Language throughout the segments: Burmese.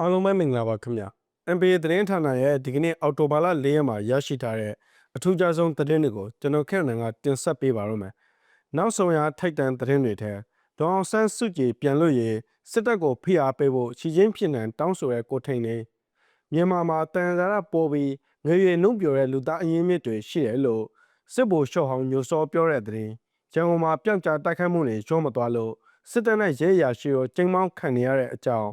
အားလုံးပဲမင်္ဂလာပါခင်ဗျာ NBA သတင်းဌာနရဲ့ဒီကနေ့အော်တိုဘာလ၄ရက်မှာရရှိထားတဲ့အထူးခြားဆုံးသတင်းတွေကိုကျွန်တော်ခက်နန်ကတင်ဆက်ပေးပါရမယ်နောက်ဆုံးရထိုက်တန်သတင်းတွေထဲဒေါအောင်ဆန်းစုကြည်ပြန်လို့ရေးစစ်တပ်ကိုဖိအားပေးဖို့ချီချင်းဖြစ်နံတောင်းဆိုတဲ့ကိုထိန်နေမြန်မာမှာတန်ရာရပေါ်ပြီးငွေရည်နှုတ်ပြတဲ့လူသားအရင်းမြစ်တွေရှိတယ်လို့စစ်ဘိုလ်ရှော့ဟောင်းညိုစောပြောတဲ့သတင်းကျန်ကုန်မှာပြောက်ကြားတိုက်ခိုက်မှုတွေကျောမသွားလို့စစ်တပ်နဲ့ရဲရရှိရောကျင်းမောင်းခံနေရတဲ့အကြောင်း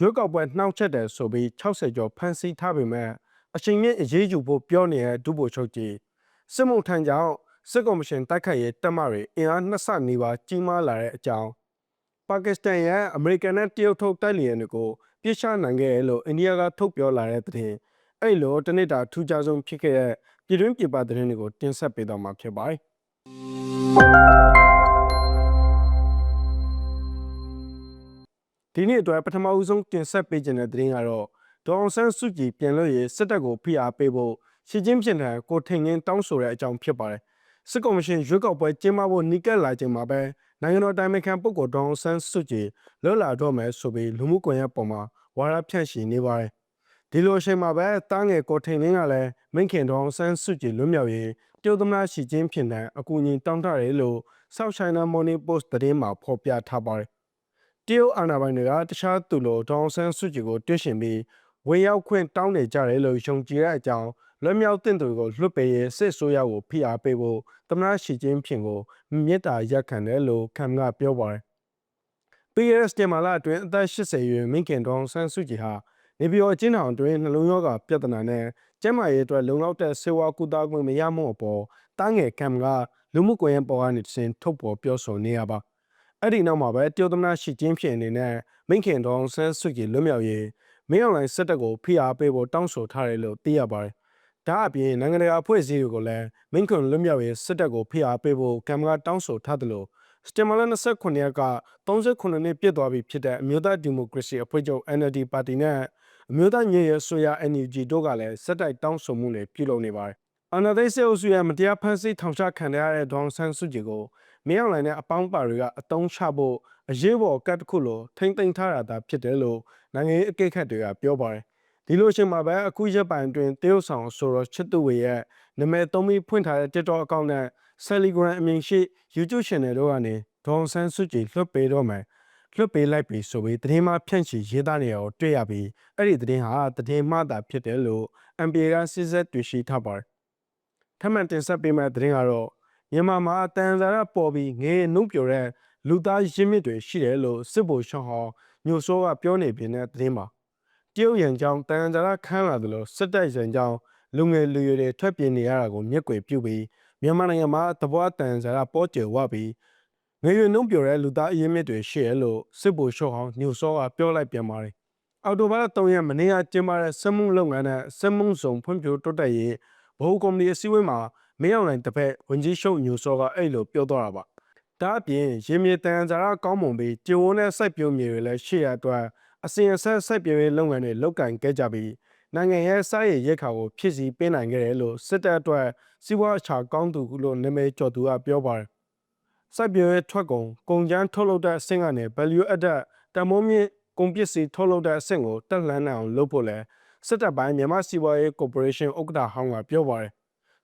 ရွေးကောက်ပွဲနှောက်ချက်တယ်ဆိုပြီး60ကျော်ဖမ်းဆီးထားပေမဲ့အချိန်မြင့်အရေးယူဖို့ပြောနေတဲ့ဒုဗိုလ်ချုပ်ကြီးစစ်မှုထမ်းကြောင့်စစ်ကော်မရှင်တိုက်ခိုက်ရေးတပ်မတွေအင်အားနှစ်ဆနီးပါးကြီးမားလာတဲ့အကြောင်းပါကစ္စတန်ရဲ့အမေရိကန်နဲ့တရုတ်ထုတ်တိုက်လျင်တွေကိုပြစ်ချနိုင်ခဲ့တယ်လို့အိန္ဒိယကထုတ်ပြောလာတဲ့သတင်းအဲ့လိုတနေ့တာထူးခြားဆုံးဖြစ်ခဲ့တဲ့ပြည်တွင်းပြည်ပသတင်းတွေကိုတင်ဆက်ပေးတော့မှာဖြစ်ပါတယ် ဒီနေ့အတွက်ပထမဦးဆုံးတင်ဆက်ပေးခြင်းတဲ့သတင်းကတော့ဒေါအောင်ဆန်းစုကြည်ပြန်လို့ရစစ်တပ်ကိုဖိအားပေးဖို့ရှီကျင်းဖြစ်တဲ့ကိုထိန်ငင်းတောင်းဆိုတဲ့အကြောင်းဖြစ်ပါတယ်။စစ်ကော်မရှင်ရွေးကောက်ပွဲကျင်းပဖို့နီးကပ်လာချိန်မှာပဲနိုင်ငံတော်တိုင်ပင်ခံပုဂ္ဂိုလ်ဒေါအောင်ဆန်းစုကြည်လွတ်လာတော့မယ်ဆိုပြီးလူမှုကွန်ရက်ပေါ်မှာဝါဒဖြန့်ချီနေပါတယ်။ဒီလိုအချိန်မှာပဲတားငယ်ကိုထိန်ငင်းကလည်းမိခင်ဒေါအောင်ဆန်းစုကြည်လွတ်မြောက်ရေးတရုတ်သမ္မတရှီကျင်းဖြစ်တဲ့အကူအညီတောင်းတတယ်လို့ South China Morning Post သတင်းမှာဖော်ပြထားပါတယ်။ တရုတ်အာဏာပိုင်တွေကတခြားသူလိုဒေါအောင်ဆန်းစုကြည်ကိုတွစ်ရှင်ပြီးဝင်ရောက်ခွင့်တောင်းနေကြတယ်လို့ယုံကြည်တဲ့အကြောင်းလွတ်မြောက်တဲ့သူကိုလွတ်ပေးရေးစစ်ဆိုးရကိုဖိအားပေးဖို့သမ္မတရှီကျင်းဖျင်ကိုမြစ်တာရက်ခံတယ်လို့ခံကပြောပါတယ်။ PRS တင်မာလာအတွင်းအသက်80ရွယ်မိခင်ဒေါအောင်ဆန်းစုကြည်ဟာနေပြည်တော်အကျဉ်းထောင်အတွင်းနှလုံးရောဂါပြဿနာနဲ့ကျန်းမာရေးအတွက်လုံလောက်တဲ့ဆေးဝါးကုသခွင့်မရမှုအပေါ်တားငယ်ခံကလူမှုကွန်ရက်ပေါ်ကနေတစဉ်ထုတ်ပေါ်ပြောဆိုနေရပါ အဲ့ဒီနောက်မှာပဲတရုတ်သမ္မတရှီကျင်းဖျင်အနေနဲ့မိခင်ဒေါအောင်ဆန်းစုကြည်လွတ်မြောက်ရေးမင်းအောင်လှိုင်စစ်တပ်ကိုဖိအားပေးဖို့တောင်းဆိုထားတယ်လို့သိရပါတယ်။ဒါအပြင်နိုင်ငံတကာအဖွဲ့အစည်းတွေကိုလည်းမင်းခွန်လွတ်မြောက်ရေးစစ်တပ်ကိုဖိအားပေးဖို့ကံကတောင်းဆိုထားတယ်လို့စတင်မလ29ရက်က38နှစ်ပြည့်သွားပြီဖြစ်တဲ့အမျိုးသားဒီမိုကရေစီအဖွဲ့ချုပ် NLD ပါတီနဲ့အမျိုးသားညီရေးဆိုရ NUG တို့ကလည်းစစ်တိုက်တောင်းဆိုမှုတွေပြုလုပ်နေပါတယ်။အနာသိစေအုပ်စုရဲ့မတရားဖန်ဆီးထောင်ချခံရတဲ့ဒေါန်ဆန်းစုကြည်ကို မင်းအောင်လှိုင်နဲ့အပေါင်းပါတွေကအတုံးချဖို့အရေးပေါ်ကတ်တစ်ခုလိုထိမ့်သိမ်းထားတာသာဖြစ်တယ်လို့နိုင်ငံရေးအကဲခတ်တွေကပြောပါတယ်ဒီလိုအချိန်မှာပဲအခုရက်ပိုင်းအတွင်းတရုတ်ဆောင်ဆိုတော့ချစ်သူဝေရဲ့နာမည်သုံးပြီးဖွင့်ထားတဲ့ TikTok အကောင့်နဲ့ Telegram အမည်ရှိ YouTube Channel တို့ကနေဒေါန်ဆန်းစုကြည်လွှတ်ပေးတော့မယ်လွှတ်ပေးလိုက်ပြီဆိုပြီးသတင်းမှဖြန့်ချီရေးသားနေရကိုတွေ့ရပြီးအဲ့ဒီသတင်းဟာသတင်းမှသာဖြစ်တယ်လို့ MPA ကစစ်ဆက်တွေ့ရှိထားပါတယ်ထပ်မံတင်ဆက်ပေးမယ့်သတင်းကတော့ မြန်မာမှာတန်ဇာရပေါ်ပြီးငရေနှုတ်ပြတဲ့လူသားရင်းမြစ်တွေရှိတယ်လို့စစ်ဘိုလ်ရှောင်းဟောင်းညိုစောကပြောနေပြတဲ့သတင်းမှာတရုတ်ရန်ကြောင့်တန်ဇာရခန်းလာတယ်လို့စစ်တပ်ရန်ကြောင့်လူငယ်လူရွယ်တွေထွက်ပြေးနေရတာကိုမျက်ကွယ်ပြုပြီးမြန်မာနိုင်ငံမှာတပွားတန်ဇာရပေါ်ကျဝပြီးငရေနှုတ်ပြတဲ့လူသားအရင်းမြစ်တွေရှိတယ်လို့စစ်ဘိုလ်ရှောင်းဟောင်းညိုစောကပြောလိုက်ပြန်ပါတယ်အော်တိုဘား3ရက်မနေ့ကကျင်းပတဲ့စက်မှုလုပ်ငန်းနဲ့စက်မှုဆောင်ဖွံ့ဖြိုးတိုးတက်ရေးဘိုးကော်မတီအစည်းအဝေးမှာ မင်းအောင်လှိုင်တစ်ဖက်ဝန်ကြီးချုပ်ညိုစောကအဲ့လိုပြောသွားတာပါဒါအပြင်ရေမြေတန်ဇာရကောင်းမွန်ပြီးကျေဝန်းတဲ့စိုက်ပျိုးမြေတွေလည်းရှိရအတွက်အစဉ်အဆက်စိုက်ပျိုးရေးလုပ်ငန်းတွေလုပ်ကင်ခဲ့ကြပြီးနိုင်ငံရဲ့စားရည်ရိတ်ခါကိုဖြစ်စီပေးနိုင်ခဲ့တယ်လို့စစ်တပ်အတွက်စီးပွားအချာကောင်းသူလို့နာမည်ကျော်သူကပြောပါတယ်စိုက်ပျိုးရေးထွက်ကုန်ကုန်ကျန်းထုတ်လုပ်တဲ့အဆင့်ကနေ value added တန်မိုးမြင့်ကုန်ပစ္စည်းထုတ်လုပ်တဲ့အဆင့်ကိုတက်လှမ်းနိုင်အောင်လုပ်ဖို့လဲစစ်တပ်ပိုင်းမြန်မာစီးပွားရေးကော်ပိုရေးရှင်းဥက္ကဋ္ဌဟောင်းကပြောပါတယ်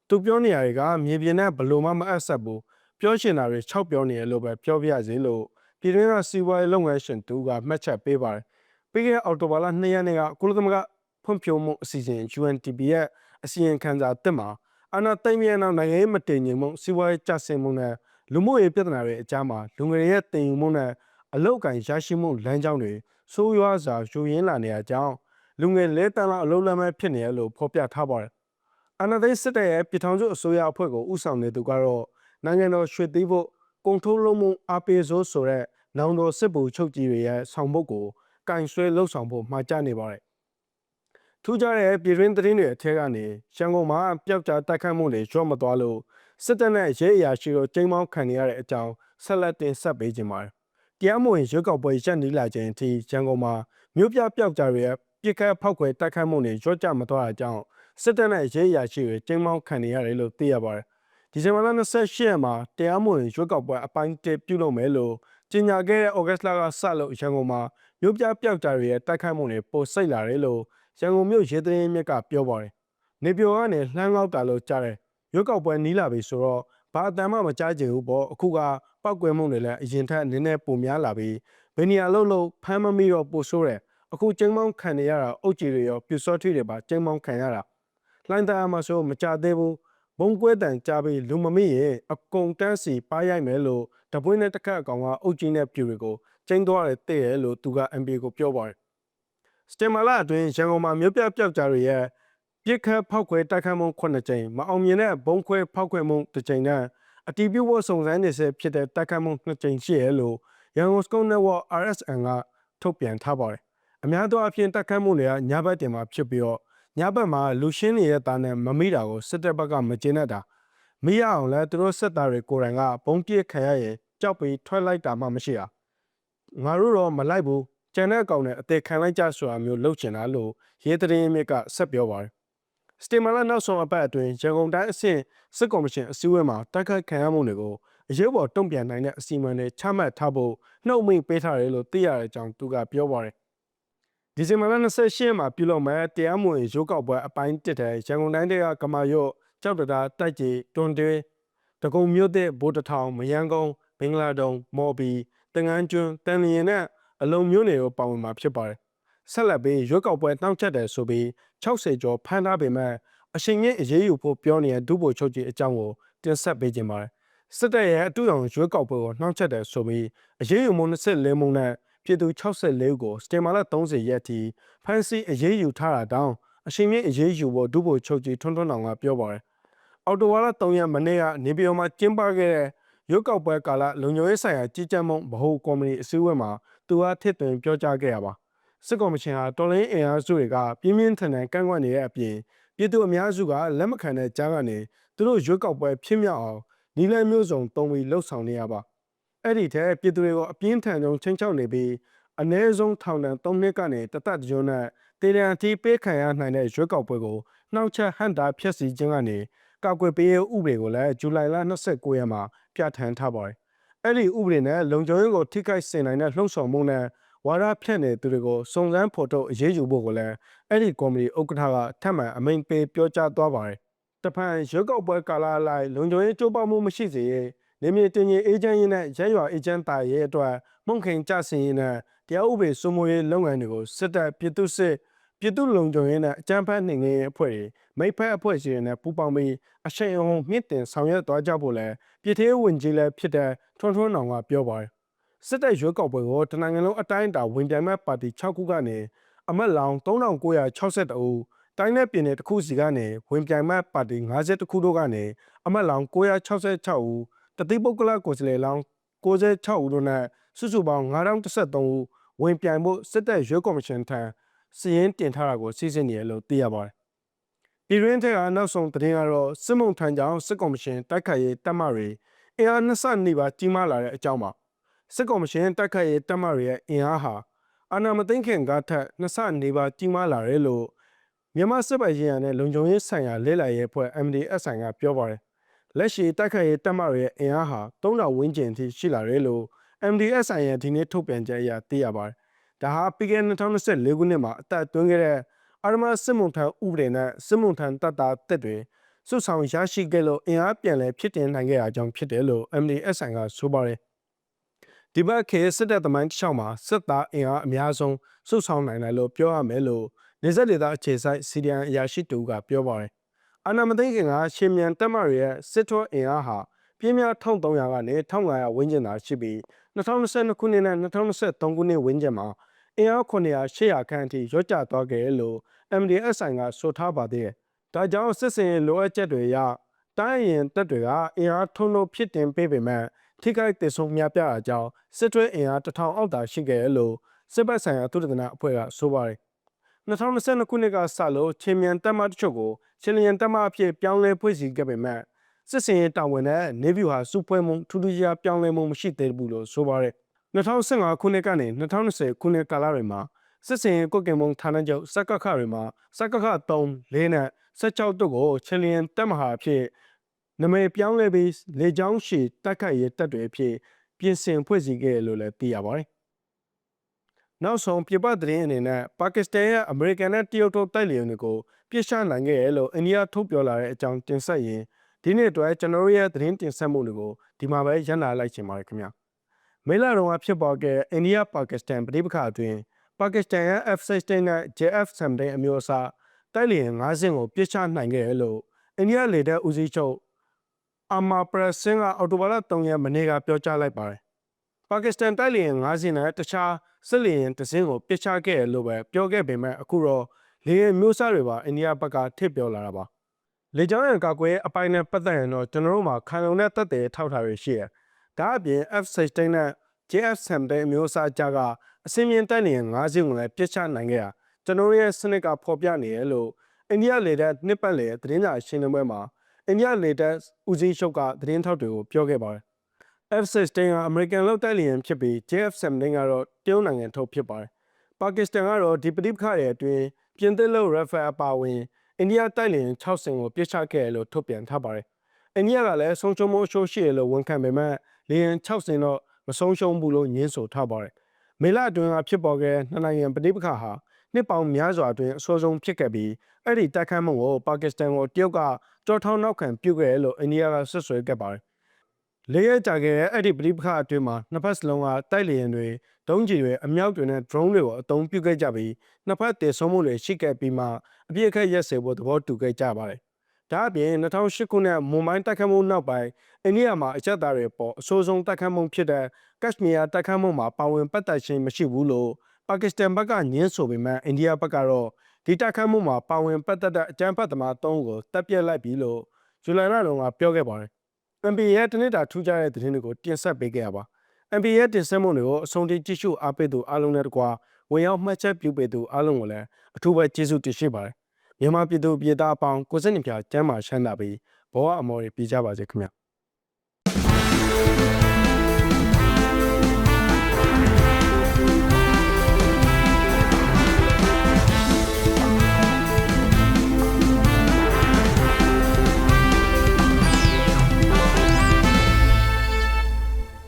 သူပြောနေရတွေကမြေပြင်နဲ့ဘလို့မှမအပ်ဆက်ဘူးပြောချင်တာတွေ၆ပြောနေရလို့ပဲပြောပြရစီလို့ပြည်တွင်းကစီးပွားရေးလုပ်ငန်းရှင်တူကမှတ်ချက်ပေးပါတယ်ပြီးခဲ့တဲ့အောက်တိုဘာလ2ရက်နေ့ကကုလသမဂ္ဂဖွံ့ဖြိုးမှုအစီအစဉ် UNDP ရဲ့အစီရင်ခံစာတက်မှာအနာသိမ့်မြေနောက်နိုင်ငံရေးမတည်ငြိမ်မှုစီးပွားရေးကျဆင်းမှုနဲ့လူမှုရေးပြဿနာတွေအကြားမှာလူငယ်တွေရဲ့တင်ယူမှုနဲ့အလောက်ကန်ရရှိမှုလမ်းကြောင်းတွေဆိုးရွားစွာယူရင်းလာနေတဲ့အကြောင်းလူငယ်လဲတန်းလောက်အလုံးလမ်းမဲ့ဖြစ်နေရလို့ဖော်ပြထားပါတယ်။ အနာသိစစ်တပ်ရဲ့ပြည်ထောင်စုအစိုးရအဖွဲ့ကိုဥဆောင်နေသူကတော့နိုင်ငံတော်ရွှေသိမ်းဖို့ကုန်ထုတ်လုပ်မှုအပေးစိုးဆိုတဲ့နောင်တော်စစ်ဗိုလ်ချုပ်ကြီးတွေရဲ့ဆောင်ပုဒ်ကိုကင်ဆွဲလှုပ်ဆောင်ဖို့မှာကြားနေပါတယ်။ထူးခြားတဲ့ပြည်တွင်းသတင်းတွေအထက်ကနေရန်ကုန်မှာပျောက်ကြားတိုက်ခိုက်မှုတွေရော့မသွားလို့စစ်တပ်နဲ့ရဲအရာရှိတို့ကျင်းမောင်းခံနေရတဲ့အကြောင်းဆက်လက်တင်ဆက်ပေးကြပါမယ်။တရားမဝင်ရွေးကောက်ပွဲရက်နီးလာခြင်းအထိရန်ကုန်မှာမြို့ပြပျောက်ကြားတွေရဲ့ပြစ်ခတ်ဖောက်ခွဲတိုက်ခိုက်မှုတွေရော့ကျမသွားတာကြောင့် စစ်တပ်နဲ့ရဲအရာရှိတွေကျင်းမောင်းခံနေရတယ်လို့သိရပါတယ်။ဒီဇင်ဘာလ28ရက်မှာတရားမဝင်ရွေးကောက်ပွဲအပိုင်း1ပြုလုပ်မယ်လို့ကြေညာခဲ့တဲ့ဩဂတ်လကစလို့ရန်ကုန်မှာမြို့ပြပျောက်ကြားတွေရဲ့တိုက်ခိုက်မှုတွေပိုစိတ်လာတယ်လို့ရန်ကုန်မြို့ရဲတရင်မြစ်ကပြောပါတယ်။နေပြိုကနေလှမ်းလောက်တာလို့ကြားတယ်။ရွက်ကောက်ပွဲနီးလာပြီဆိုတော့ဘာအတမ်းမှမကြားချင်ဘူးပေါ့အခုကပောက်ကွဲမှုတွေလည်းအရင်ထက်နည်းနည်းပိုများလာပြီးဘယ်နေရာလုံးလုံးဖမ်းမမိတော့ပိုဆိုးတယ်။အခုကျင်းမောင်းခံနေရတာအုတ်ကြီးတွေရောပြူစောထွေးတွေပါကျင်းမောင်းခံရတာ လှိုင်းသားမှာဆိုမကြသေးဘူးဘုံကွဲတန်ကြပြီးလူမမိရင်အကုန်တန်းစီပါရိုက်မယ်လို့တပွင်းနဲ့တစ်ခတ်အကောင်ကအုတ်ကြီးနဲ့ပြူတွေကိုကျင်းသွားတယ်တဲ့ရလို့သူက MPA ကိုပြောပါတယ်စတင်မာလာအတွင်းရန်ကုန်မှာမြို့ပြပျောက်ကြားတွေရဲ့ပြစ်ခတ်ဖောက်ခွဲတိုက်ခတ်မှု9ကြိမ်မအောင်မြင်တဲ့ဘုံခွဲဖောက်ခွဲမှုတစ်ကြိမ်နဲ့အတီးပြုတ်ဖို့စုံစမ်းနေဆဲဖြစ်တဲ့တိုက်ခတ်မှု2ကြိမ်ရှိရလို့ရန်ကုန်စကုန်း network RSN ကထုတ်ပြန်ထားပါတယ်အများသောအားဖြင့်တိုက်ခတ်မှုတွေကညဘက်တင်မှာဖြစ်ပြီးတော့ ညဘက်မှာလူရှင်းနေတဲ့တာနဲ့မမိတာကိုစစ်တပ်ဘက်ကမကျေနပ်တာမိရအောင်လဲသူတို့စစ်သားတွေကိုယ်တိုင်ကဘုံပြစ်ခံရရင်ကြောက်ပြီးထွက်လိုက်တာမှမရှိတာငါတို့တော့မလိုက်ဘူးကျန်တဲ့အကောင်နဲ့အသေးခံလိုက်ကြဆိုတာမျိုးလုပ်ချင်တာလို့ရေးသတင်းမြစ်ကဆက်ပြောပါတယ်စတီမာလာနောက်ဆုံးအပတ်အတွင်းရန်ကုန်တိုင်းအဆင့်စစ်ကော်မရှင်အစည်းအဝေးမှာတိုက်ခိုက်ခံရမှုတွေကိုအရေးပေါ်တုံ့ပြန်နိုင်တဲ့အစီအမံတွေချမှတ်ထားဖို့နှုတ်မိတ်ပေးထားတယ်လို့သိရတဲ့အကြောင်းသူကပြောပါတယ် ဒီဇင်ဘာလ28ရက်မှာပြုလုပ်မဲ့တရားမဝင်ရုပ်ောက်ပွဲအပိုင်းတစ်တဲ့ရန်ကုန်တိုင်းတွေကကမာရော့ကြောက်တတာတိုက်ကြီးတွန်တွဲတကုံမြို့တဲ့ဗိုလ်တထောင်မယန်းကုန်းဘင်္ဂလာတုံမော်ဘီတငန်းကျွန်းတန်လျင်နဲ့အလုံးမျိုးတွေကိုပါဝင်မှာဖြစ်ပါတယ်ဆက်လက်ပြီးရွက်ကောက်ပွဲနှောင့်ယှက်တယ်ဆိုပြီး60ကျော်ဖမ်းထားပေမဲ့အရှင်ကြီးအရေးယူဖို့ပြောနေတဲ့ဒုဗိုလ်ချုပ်ကြီးအကြောင်းကိုတင်ဆက်ပေးခြင်းပါတယ်စစ်တပ်ရဲ့အတူအောင်ရွက်ကောက်ပွဲကိုနှောင့်ယှက်တယ်ဆိုပြီးအရေးယူမှု24မှုနဲ့ ပြည်သူ64ဦးကိုစတင်မာလာ30ရက်ထိဖမ်းဆီးအရေးယူထားတာတောင်းအရှင်မြင့်အရေးယူဖို့ဒုဗိုလ်ချုပ်ကြီးထွန်းထွန်းအောင်ကပြောပါတယ်။အော်တိုဝါလာ3ရက်မနေ့ကနေပြည်တော်မှာကျင်းပခဲ့တဲ့ရုပ်ောက်ပွဲကာလလုံခြုံရေးဆိုင်ရာကြီးကြပ်မှုဗဟိုကော်မတီအစည်းအဝေးမှာသူဟာထစ်သွင်းပြောကြားခဲ့ရပါစစ်ကော်မရှင်ဟာတော်လိုင်းအင်အားစုတွေကပြင်းပြင်းထန်ထန်ကန့်ကွက်နေတဲ့အပြင်ပြည်သူအများစုကလက်မခံတဲ့ကြားကနေသူတို့ရွေးကောက်ပွဲဖြစ်မြောက်အောင်နီလန်မျိုးစုံတုံးပြီးလှုပ်ဆောင်နေရပါ အဲ့ဒီထဲပြည်သူတွေကိုအပြင်းထန်ဆုံးချင်းချောက်နေပြီးအ ਨੇ ဆုံးထောင်ဒဏ်3နှစ်ကနေတသက်တကြုံနဲ့တေရန်အထိပေးခံရနိုင်တဲ့ရွေးကောက်ပွဲကိုနှောက်ချက်ဟန်တာဖျက်ဆီးခြင်းကနေကောက်ွယ်ပေးရေးဥပဒေကိုလည်းဇူလိုင်လ29ရက်မှာပြဋ္ဌာန်းထားပါတယ်။အဲ့ဒီဥပဒေနဲ့လုံခြုံရေးကိုထိခိုက်စေနိုင်တဲ့လှုံ့ဆော်မှုနဲ့ဝါဒဖြန့်တဲ့သူတွေကိုစုံစမ်းဖော်ထုတ်အရေးယူဖို့ကိုလည်းအဲ့ဒီကော်မတီဥက္ကဋ္ဌကထပ်မံအမိန့်ပေးပြောကြားသွားပါတယ်။တဖန်ရွေးကောက်ပွဲကာလအလိုက်လုံခြုံရေးကြိုးပမ်းမှုမရှိစေရေး နေမြေတင်ကြီးအေဂျင့်ရေးနဲ့ရဲရွာအေဂျင့်တာရေးအတွက်မှုန်ခင်ကြဆင်ရေးနဲ့တရားဥပဒေစိုးမိုးရေးလုပ်ငန်းတွေကိုစစ်တပ်ပြည်သူ့စစ်ပြည်သူ့လုံခြုံရေးနဲ့အကြမ်းဖက်နှိမ်နင်းရေးအဖွဲ့တွေမိဖက်အဖွဲ့အစည်းတွေနဲ့ပူးပေါင်းပြီးအရှိန်အဟုန်မြင့်တင်ဆောင်ရွက်သွားကြဖို့လဲပြည်ထောင်ဝင်ကြီးလည်းဖြစ်တဲ့ထွန်းထွန်းအောင်ကပြောပါတယ်စစ်တပ်ရွေးကောက်ပွဲကိုတနင်္ဂနွေအတိုင်းအတာဝင်ပြိုင်မဲ့ပါတီ6ခုကနေအမတ်လောင်3962ဦးတိုင်းနယ်ပြည်နယ်တစ်ခုစီကနေဝင်ပြိုင်မဲ့ပါတီ50ခုတို့ကနေအမတ်လောင်966ဦး တတိပုဂ္ဂလကိုယ်စားလှယ်လောင်96ဦးတို့နဲ့စုစုပေါင်း9013ဦးဝင်ပြိုင်ဖို့စစ်တပ်ရွေးကော်မရှင်ထံစီရင်တင်ထားတာကိုစီစဉ်နေရလို့သိရပါတယ်။ပြည်တွင်းထက်ကနောက်ဆုံးသတင်းကတော့စစ်မုံထံကြောင့်စစ်ကော်မရှင်တိုက်ခိုက်ရေးတပ်မတွေအင်အားနှစ်ဆနေပါကြီးမားလာတဲ့အကြောင်းပါစစ်ကော်မရှင်တိုက်ခိုက်ရေးတပ်မတွေရဲ့အင်အားဟာအာဏာမသိမ်းခင်ကထက်နှစ်ဆနေပါကြီးမားလာတယ်လို့မြန်မာစစ်ဘက်ရေးရနဲ့လုံခြုံရေးဆိုင်ရာလဲလှယ်ရေးအဖွဲ့ MDSI ကပြောပါတယ်။ လက်ရှိတိုက်ခိုက်ရေးတပ်မတွေရဲ့အင်အားဟာ3000ဝန်းကျင်အထိရှိလာတယ်လို့ MDSI ရဲ့ဒီနေ့ထုတ်ပြန်ချက်အရသိရပါတယ်။ဒါဟာပြီးခဲ့တဲ့2024ခုနှစ်မှာအသက်သွင်းခဲ့တဲ့အာရမစစ်မုံထံဥပဒေနဲ့စစ်မုံထံတပ်သားတက်တွေစွတ်ဆောင်ရရှိခဲ့လို့အင်အားပြန်လည်ဖြစ်တင်နိုင်ခဲ့တာကြောင့်ဖြစ်တယ်လို့ MDSI ကဆိုပါတယ်။ဒီဘက်ခေစစ်တပ်သမိုင်းတစ်လျှောက်မှာစစ်သားအင်အားအများဆုံးစွတ်ဆောင်နိုင်တယ်လို့ပြောရမယ်လို့နေဆက်ဒေသအခြေဆိုင်စီဒီအန်အရာရှိတူကပြောပါတယ်။ အာနာမသိခင်ကရှင်မြန်တက်မတွေရဲ့စစ်ထောအင်အားဟာပြင်းများ1300ကနေ1500ဝန်းကျင်သာရှိပြီး2022ခုနှစ်နဲ့2023ခုနှစ်ဝန်းကျင်မှာအင်အား900 800ခန့်အထိရော့ကျသွားခဲ့လို့ MDSI ကဆိုထားပါသေးတယ်။ဒါကြောင့်စစ်စင်လိုအပ်ချက်တွေအရတိုင်းရင်တပ်တွေကအင်အားထုံလို့ဖြစ်တင်ပေးပေမဲ့ထိခိုက်ဒေဆုံးများပြတာကြောင့်စစ်တွဲအင်အား1000အောက်သာရှိခဲ့လို့စစ်ပတ်ဆိုင်ရာသုတသနာအဖွဲ့ကဆိုပါတယ်။ 2022ခုနှစ်ကစလို့ချင်းမြန်တပ်မတချို့ကိုချင်းလျန်တပ်မအဖြစ်ပြောင်းလဲဖွဲ့စည်းခဲ့ပေမဲ့စစ်စင်ရေးတာဝန်နဲ့နေဗျူဟာစုဖွဲ့မှုထူးထူးခြားပြောင်းလဲမှုမရှိသေးဘူးလို့ဆိုပါတယ်2015ခုနှစ်ကနေ2020ခုနှစ်ကာလတွေမှာစစ်စင်ရေးကုတ်ကင်မုံဌာနချုပ်စက်ကခတွေမှာစက်ကခ3 4နဲ့16တို့ကိုချီလီယန်တပ်မဟာအဖြစ်နမိတ်ပြောင်းလဲပြီးလေကြောင်းရှည်တက်ခတ်ရေးတပ်တွေအဖြစ်ပြင်ဆင်ဖွဲ့စည်းခဲ့လို့လည်းသိရပါတယ် နောက်ဆုံးပြပသတင်းအနေနဲ့ပါကစ္စတန်ရဲ့အမေရိကန်နဲ့တရုတ်တို့တိုက်လျင်တွေကိုပြစ်ချနိုင်ခဲ့ရလို့အိန္ဒိယထုတ်ပြောလာတဲ့အကြောင်းတင်ဆက်ရင်ဒီနေ့အတွက်ကျွန်တော်တို့ရဲ့သတင်းတင်ဆက်မှုတွေကိုဒီမှာပဲရန်နာလိုက်ချင်ပါတယ်ခင်ဗျာမေလတုန်းကဖြစ်ပေါ်ခဲ့အိန္ဒိယပါကစ္စတန်ပြည်ပခါအတွင်းပါကစ္စတန်ရဲ့ F-16 နဲ့ JF-17 အမျိုးအစားတိုက်လျင်၅စင်းကိုပြစ်ချနိုင်ခဲ့ရလို့အိန္ဒိယလေတပ်ဦးစီးချုပ်အာမာပရစင်ကအော်တိုဘာလ3ရက်မနေ့ကပြောကြားလိုက်ပါတယ် ပါကစ္စတန်တိုက်လျင်၅စင်းနဲ့တခြားစစ်လျင်တစ်စင်းကိုပြစ်ချခဲ့ရလို့ပဲပြောခဲ့ပေမဲ့အခုတော့လေယာဉ်မျိုးစားတွေပါအိန္ဒိယဘက်ကထစ်ပြောလာတာပါလေကြောင်းရန်ကာကွယ်အပိုင်းနဲ့ပတ်သက်ရင်တော့ကျွန်တော်တို့မှာခံလုံတဲ့တပ်တွေထောက်ထားရရှိရဒါအပြင် F-16 နဲ့ JF-17 အမျိုးအစားအကြကအစင်းမြင့်တိုက်လျင်၅စင်းကိုလည်းပြစ်ချနိုင်ခဲ့တာကျွန်တော်ရဲ့စနစ်ကဖော်ပြနေရလို့အိန္ဒိယလေတပ်နှစ်ပတ်လည်သတင်းစာရှင်းလင်းပွဲမှာအိန္ဒိယလေတပ်ဦးစီးချုပ်ကသတင်းထောက်တွေကိုပြောခဲ့ပါတယ် F-16 ကအမေရိကန်လောက်တိုက်လျင်ဖြစ်ပြီး JF-17 ကတော့တရုတ်နိုင်ငံထုတ်ဖြစ်ပါတယ်။ပါကစ္စတန်ကတော့ဒီပဋိပက္ခရဲ့အတွင်းပြင်သစ်လို့ Rafale အပါအဝင်အိန္ဒိယတိုက်လျင်6စင်ကိုပြစ်ချခဲ့တယ်လို့ထုတ်ပြန်ထားပါတယ်။အိန္ဒိယကလည်းဆုံးရှုံးမှုအရှိုးရှိတယ်လို့ဝန်ခံပေမဲ့လေယာဉ်6စင်တော့မဆုံးရှုံးဘူးလို့ညင်းဆိုထားပါတယ်။မေလအတွင်းကဖြစ်ပေါ်ခဲ့တဲ့နှစ်နိုင်ငံပဋိပက္ခဟာနှစ်ပေါင်းများစွာအတွင်းအဆိုးဆုံးဖြစ်ခဲ့ပြီးအဲ့ဒီတိုက်ခိုက်မှုကိုပါကစ္စတန်ကိုတရုတ်ကကြောထောင်းနောက်ခံပြုခဲ့တယ်လို့အိန္ဒိယကဆွဆွဲခဲ့ပါတယ်။ လေးရကြခဲ့တဲ့အဲ့ဒီပဋိပက္ခအတွင်းမှာနှစ်ဖက်စလုံးကတိုက်လေယာဉ်တွေဒုံးကျည်တွေအမြောက်တွေနဲ့ drone တွေကိုအသုံးပြုခဲ့ကြပြီးနှစ်ဖက်တည်ဆုံမှုတွေရှိခဲ့ပြီးမှအပြစ်အခက်ရက်စေဖို့သဘောတူခဲ့ကြပါတယ်။ဒါအပြင်2008ခုနှစ်မွန်မိုင်းတိုက်ခတ်မှုနောက်ပိုင်းအိန္ဒိယမှာအချက်သားတွေပေါ်အဆိုးဆုံးတိုက်ခတ်မှုဖြစ်တဲ့ကက်ရှ်မီးယားတိုက်ခတ်မှုမှာပါဝင်ပတ်သက်ခြင်းမရှိဘူးလို့ပါကစ္စတန်ဘက်ကညင်းဆိုပေမဲ့အိန္ဒိယဘက်ကတော့ဒီတိုက်ခတ်မှုမှာပါဝင်ပတ်သက်တဲ့အကြမ်းဖက်သမား၃ကိုတပ်ပြစ်လိုက်ပြီလို့ဇူလိုင်လတုန်းကပြောခဲ့ပါတယ်။ MPA ရဲ့တနစ်တာထူးခြားတဲ့သတင်းတွေကိုတင်ဆက်ပေးခဲ့ရပါ MPA ရဲ့တင်ဆက်မှုတွေကိုအဆုံးထိကြည့်ရှုအားပေးသူအားလုံးနဲ့တကွာဝင်ရောက်မှတ်ချက်ပြုပေးသူအားလုံးကိုလည်းအထူးပဲကျေးဇူးတင်ရှိပါတယ်မြန်မာပြည်သူပြည်သားအပေါင်းကိုစိတ်နှပြကျမ်းမာချမ်းသာပြီးဘဝအမော်တွေပြကြပါစေခင်ဗျာ